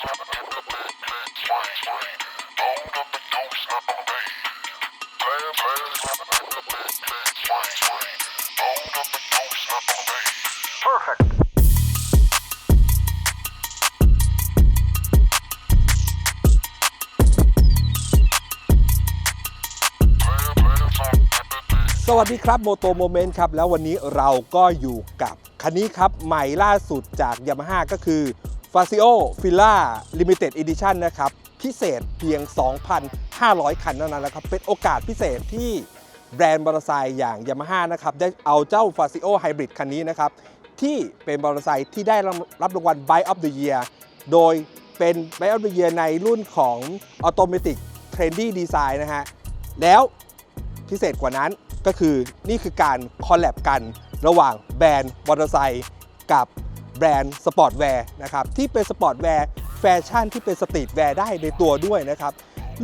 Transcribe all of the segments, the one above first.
สวัสดีครับโมโตโมเมนต์ครับ แล้ววันนี้เราก็อยู่กับคันนี้ครับ ใหม่ล่าสุดจาก Yamaha ก็คือ f a z i o f i l a Limited Edition นะครับ พิเศษเพียง 2,500 คันเท่านั้นนะครับ เป็นโอกาสพิเศษที่แบรนด์มอเตอร์ไซค์อย่าง Yamaha นะครับ ได้เอาเจ้า f a z i o Hybrid คันนี้นะครับ ที่เป็นมอเตอร์ไซค์ที่ได้รับรางวัล Bike of the Year โดยเป็น Bike of the Year ในรุ่นของ Automatic Trendy Design นะฮะ แล้วพิเศษกว่านั้นก็คือนี่คือการคอลแลบกันระหว่างแบรนด์มอเตอร์ไซค์กับ แบรนด์สปอร์ตแวร์นะครับที่เป็นสปอร์ตแวร์แฟชั่นที่เป็นสตรีทแวร์ได้ในตัวด้วยนะครับ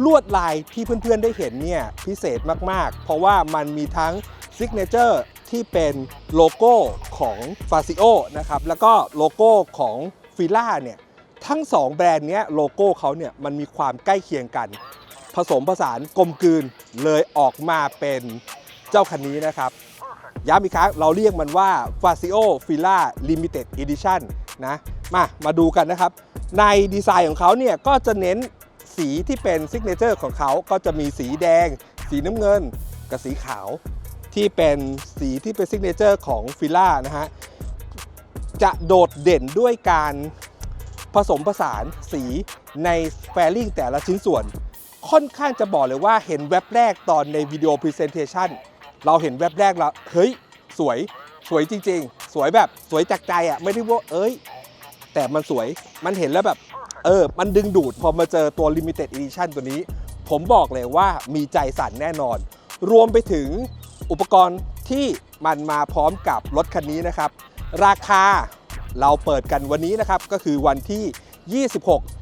ลวดลายที่เพื่อนๆได้เห็นเนี่ยพิเศษมากๆ เพราะว่ามันมีทั้งซิกเนเจอร์ที่เป็นโลโก้ของ f a z i o นะครับแล้วก็โลโก้ของฟิล่าเนี่ยทั้ง 2 แบรนด์เนี้ยโลโก้เขาเนี่ยมันมีความใกล้เคียงกัน ผสมผสานกลมกลืนเลยออกมาเป็นเจ้าคันนี้นะครับ ย้ำอีกครั้งเราเรียกมันว่า f a z i o f i l a Limited Edition นะมามาดูกันนะครับ ในดีไซน์ของเขาเนี่ยก็จะเน้นสีที่เป็นซิกเนเจอร์ของเขาก็จะมีสีแดง สีน้ำเงิน กับสีขาวที่เป็นสีที่เป็นซิกเนเจอร์ของฟิล่านะฮะ จะโดดเด่นด้วยการผสมผสานสีในแฟริ่งแต่ละชิ้นส่วน ค่อนข้างจะบอกเลยว่าเห็นแว็บแรกตอนในวิดีโอพรีเซนเทชัน เราเห็นแว็บแรกแล้วเฮ้ยสวยสวยจริง ๆ สวยแบบสวยจากใจอะไม่ได้ว่าเอ้ย แต่มันสวยมันเห็นแล้วแบบเออ มันดึงดูดพอมาเจอตัว Limited Edition ตัวนี้ ผมบอกเลยว่ามีใจสั่นแน่นอน รวมไปถึงอุปกรณ์ที่มันมาพร้อมกับรถคันนี้นะครับ ราคาเราเปิดกันวันนี้นะครับ ก็คือวันที่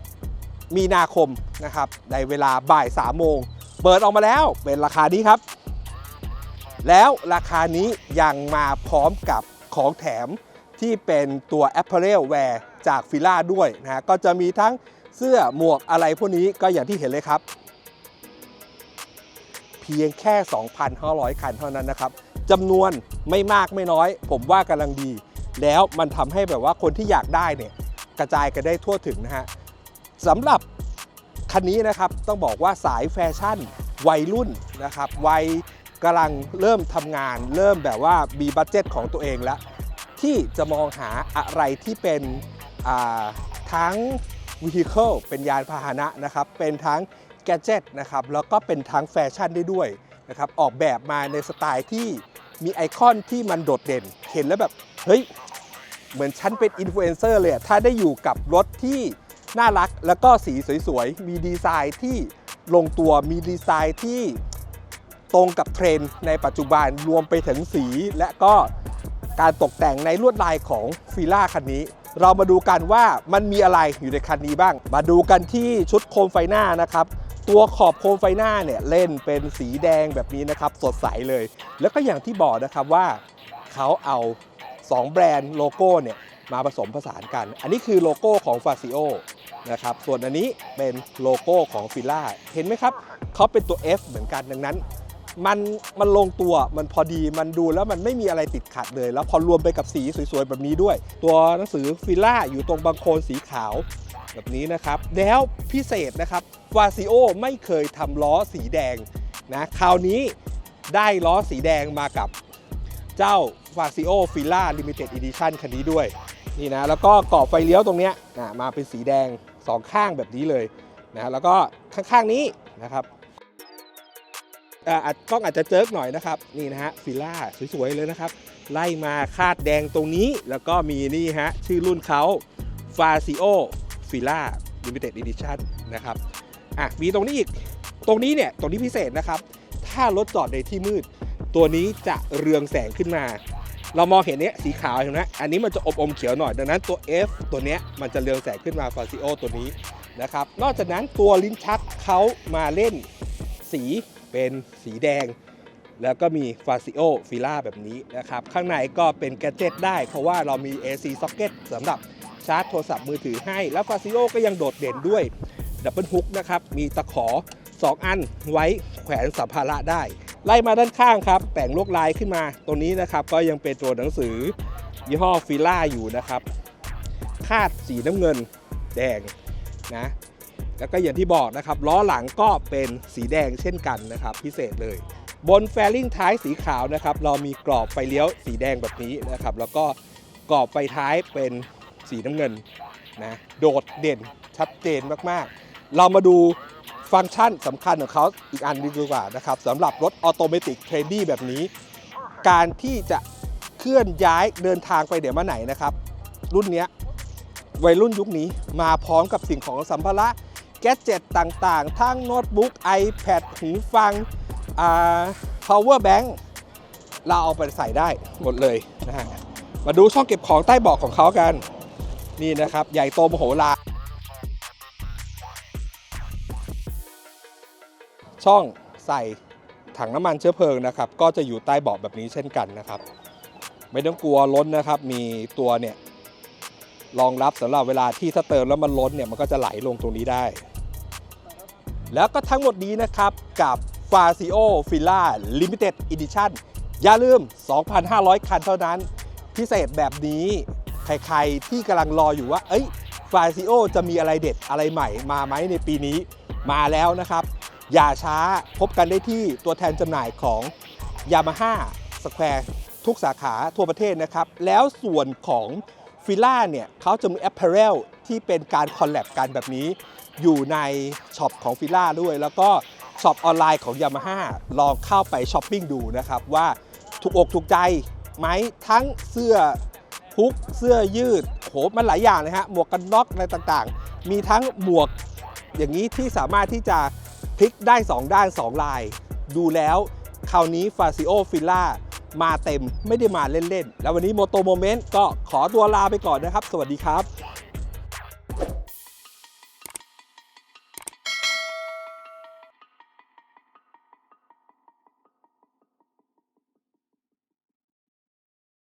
26 มีนาคมนะครับในเวลาบ่าย3โมง เปิดออกมาแล้วเป็นราคานี้ครับ แล้วราคานี้ยังมาพร้อมกับของแถมที่เป็นตัว Apparel Wear จากฟิล่าด้วยนะฮะก็จะมีทั้งเสื้อหมวกอะไรพวกนี้ก็อย่างที่เห็นเลยครับ เพียงแค่ 2,500 คันเท่านั้นนะครับจำนวนไม่มากไม่น้อย ผมว่ากำลังดี แล้วมันทำให้แบบว่าคนที่อยากได้เนี่ยกระจายกันได้ทั่วถึงนะฮะสำหรับคันนี้นะครับต้องบอกว่าสายแฟชั่นวัยรุ่นนะครับวัย กำลังเริ่มทำงาน เริ่มแบบว่ามีบัตเจ็ตของตัวเองแล้ว ที่จะมองหาอะไรที่เป็นทั้ง vehicle เป็นยานพาหนะนะครับ เป็นทั้ง gadget นะครับ แล้วก็เป็นทั้งแฟชั่นได้ด้วยนะครับ ออกแบบมาในสไตล์ที่มีไอคอนที่มันโดดเด่น เห็นแล้วแบบ เฮ้ย เหมือนฉันเป็นอินฟลูเอนเซอร์เลย ถ้าได้อยู่กับรถที่น่ารัก แล้วก็สีสวยๆ มีดีไซน์ที่ลงตัว มีดีไซน์ที่ ตรงกับเทรนด์ในปัจจุบันรวมไปถึงสี และก็การตกแต่งในลวดลายของฟิล่าคันนี้ เรามาดูกันว่ามันมีอะไรอยู่ในคันนี้บ้าง มาดูกันที่ชุดโคมไฟหน้านะครับตัวขอบโคมไฟหน้าเนี่ยเล่นเป็นสีแดงแบบนี้นะครับ สดใสเลย แล้วก็อย่างที่บอกนะครับว่าเขาเอา 2 แบรนด์โลโก้เนี่ยมาผสมผสานกัน อันนี้คือโลโก้ของ f a z i o นะครับ ส่วนอันนี้เป็นโลโก้ของฟิล่า เห็นไหมครับ เขาเป็นตัว F เหมือนกันดังนั้น มันมันลงตัวมันพอดีมันดูแล้วมันไม่มีอะไรติดขัดเลย แล้วพอรวมไปกับสีสวยๆแบบนี้ด้วย ตัวหนังสือฟิล่าอยู่ตรงบางโคนสีขาวแบบนี้นะครับ แล้วพิเศษนะครับฟาซิโอไม่เคยทำล้อสีแดงนะคราวนี้ได้ล้อสีแดงมากับเจ้า f a z i o f i l a Limited Edition คันนี้ด้วยนี่นะแล้วก็กรอบไฟเลี้ยวตรงเนี้ยนะมาเป็นสีแดงสองข้างแบบนี้เลยนะแล้วก็ข้างๆนี้นะครับ อ่ออาจกล้องอาจจะเจิกหน่อยนะครับนี่นะฮะฟิล่าสวยๆเลยนะครับ ไล่มาคาดแดงตรงนี้แล้วก็มีนี่ฮะชื่อรุ่นเขา f a z i o f i l a Limited Edition นะครับอะมีตรงนี้อีกตรงนี้เนี่ยตรงนี้พิเศษนะครับ ถ้ารถจอดในที่มืด ตัวนี้จะเรืองแสงขึ้นมา เรามองเห็นเนี้ยสีขาวเห็นไหมอันนี้มันจะอบอมเขียวหน่อยดังนั้นตัว F ตัวเนี้ยมันจะเรืองแสงขึ้นมาฟาซิโอตัวนี้นะครับ นอกจากนั้นตัวลิ้นชักเขามาเล่นสี เป็นสีแดง แล้วก็มีฟาซิโอฟิล่าแบบนี้นะครับ ข้างในก็เป็นแกเจิตได้เพราะว่าเรามี AC socket สำหรับชาร์จโทรศัพท์มือถือให้ แล้วฟาซิโอก็ยังโดดเด่นด้วยดับเบิลฮุกนะครับ มีตะขอ 2 อันไว้แขวนสัมภาระได้ ไล่มาด้านข้างครับ แต่งลวดลายขึ้นมาตรงนี้นะครับ ก็ยังเป็นตัวหนังสือ ยี่ห้อฟิล่าอยู่นะครับ คาดสีน้ำเงินแดงนะ แล้วก็อย่างที่บอกนะครับล้อหลังก็เป็นสีแดงเช่นกันนะครับพิเศษเลย บนแฟลิ่งท้ายสีขาวนะครับเรามีกรอบไฟเลี้ยวสีแดงแบบนี้นะครับแล้วก็กรอบไฟท้ายเป็นสีน้ำเงินนะโดดเด่นชัดเจนมากๆ เรามาดูฟังก์ชันสำคัญของเขาอีกอันหนึงดีกว่านะครับสำหรับรถออโตเมติกเทรนดี้แบบนี้ การที่จะเคลื่อนย้ายเดินทางไปเดี๋ยวมาไหนนะครับ รุ่นนี้วัยรุ่นยุคนี้มาพร้อมกับสิ่งของสัมภาระ แกดเจ็ตต่างๆ ทั้งโน้ตบุ๊ก iPad หูฟังอ่า power bank เราเอาไปใส่ได้หมดเลยนะฮะมาดูช่องเก็บของใต้เบาะของเขากัน นี่นะครับ ใหญ่โตมโหฬารช่องใส่ถังน้ำมันเชื้อเพลิงนะครับ ก็จะอยู่ใต้เบาะแบบนี้เช่นกันนะครับ ไม่ต้องกลัวล้นนะครับ มีตัวเนี่ย รองรับสำหรับเวลาที่ถ้าเติมแล้วมันล้นเนี่ยมันก็จะไหลลงตรงนี้ได้ แล้วก็ทั้งหมดนี้นะครับกับ f a z i o f i l a Limited Edition อย่าลืม 2,500 คันเท่านั้น พิเศษแบบนี้ใครๆที่กำลังรออยู่ว่า เอ้ย f a z i o จะมีอะไรเด็ดอะไรใหม่มาไหมในปีนี้มาแล้วนะครับ อย่าช้าพบกันได้ที่ตัวแทนจำหน่ายของ Yamaha Square ทุกสาขาทั่วประเทศนะครับ แล้วส่วนของ ฟิล่าเนี่ยเขาจะมี Apparel ที่เป็นการคอลแลบกันแบบนี้ อยู่ในช็อปของฟิล่าด้วย แล้วก็ช็อปออนไลน์ของ Yamaha ลองเข้าไปช้อปปิ้งดูนะครับ ว่าถูกอกถูกใจไหมทั้งเสื้อพุกเสื้อยืดโหมันหลายอย่างเลยฮะหมวกกันน็อกอะไรต่างๆ มีทั้งหมวกอย่างนี้ที่สามารถที่จะพลิกได้ 2 ด้าน 2 ลาย ดูแล้วคราวนี้ฟาซิโอฟิล่า มาเต็มไม่ได้มาเล่นๆ แล้ววันนี้โมโตโมเมนต์ก็ขอตัวลาไปก่อนนะครับ สวัสดีครับ